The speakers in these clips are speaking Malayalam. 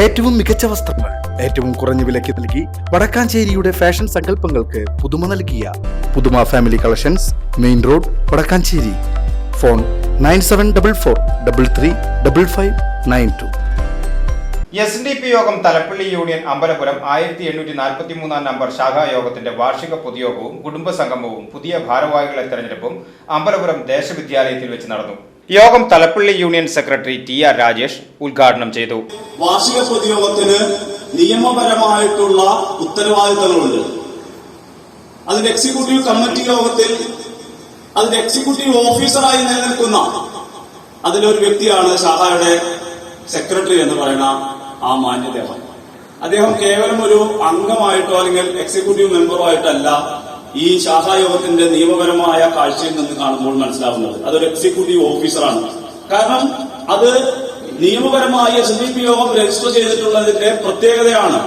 ഏറ്റവും മികച്ച വസ്ത്രങ്ങൾ ഏറ്റവും കുറഞ്ഞ വിലയ്ക്ക് നൽകി വടക്കാഞ്ചേരിയുടെ ഫാഷൻ സങ്കല്പങ്ങൾക്ക് പുതുമ നൽകിയ Puthuma family collections main road Vadakkanchery. Phone nine seven double four double three double five nine two. S D P Yogam Thalappilly union Ambalapuram ആയിരത്തി എണ്ണൂറ്റി നാൽപ്പത്തി മൂന്നാം നമ്പർ ശാഖാ യോഗത്തിന്റെ വാർഷിക പൊതുയോഗവും കുടുംബ സംഗമവും പുതിയ ഭാരവാഹികളെ തെരഞ്ഞെടുപ്പും അമ്പലപുരം ദേശവിദ്യാലയത്തിൽ വെച്ച് നടന്നു. യോഗം Thalappilly union secretary T R Rajesh ഉദ്ഘാടനം ചെയ്തു. വാർഷിക പൊതുയോഗത്തിന് നിയമപരമായിട്ടുള്ള ഉത്തരവാദിത്തങ്ങളുണ്ട്. അതിന്റെ എക്സിക്യൂട്ടീവ് കമ്മിറ്റി യോഗത്തിൽ അതിന്റെ എക്സിക്യൂട്ടീവ് ഓഫീസറായി നിലനിൽക്കുന്ന അതിലൊരു വ്യക്തിയാണ് ഷാഹയുടെ സെക്രട്ടറി എന്ന് പറയുന്ന ആ മാന്യദേവൻ അദ്ദേഹം കേവലം ഒരു അംഗമായിട്ടോ അല്ലെങ്കിൽ എക്സിക്യൂട്ടീവ് മെമ്പറോ ആയിട്ടല്ല ഈ ശാഖായോഗത്തിന്റെ നിയമപരമായ കാഴ്ചയിൽ നിന്ന് കാണുമ്പോൾ മനസ്സിലാവുന്നത്. അതൊരു എക്സിക്യൂട്ടീവ് ഓഫീസറാണ് കാരണം അത് നിയമപരമായി എസ് ഡി പി യോഗം രജിസ്റ്റർ ചെയ്തിട്ടുള്ളതിന്റെ പ്രത്യേകതയാണ്.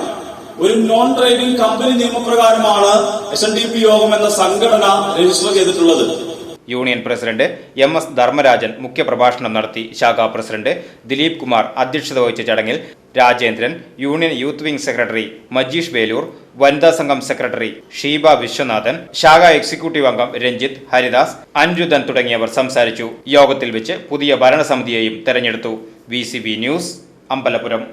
ഒരു നോൺ ട്രേഡിംഗ് കമ്പനി നിയമപ്രകാരമാണ് എസ് എൻ ഡി പി യോഗം എന്ന സംഘടന രജിസ്റ്റർ ചെയ്തിട്ടുള്ളത്. Union president M S Dharmarajan മുഖ്യപ്രഭാഷണം നടത്തി. ശാഖാ പ്രസിഡന്റ് ദിലീപ് കുമാർ അധ്യക്ഷത വഹിച്ച ചടങ്ങിൽ Rajendran union youth wing secretary Majeesh Veloor വനിതാ സംഘം സെക്രട്ടറി ഷീബ വിശ്വനാഥൻ ശാഖാ എക്സിക്യൂട്ടീവ് അംഗം രഞ്ജിത്ത് ഹരിദാസ് അഞ്ജുതൻ തുടങ്ങിയവർ സംസാരിച്ചു. യോഗത്തിൽ വെച്ച് പുതിയ ഭരണസമിതിയെയും തെരഞ്ഞെടുത്തു. V news Ambalapuram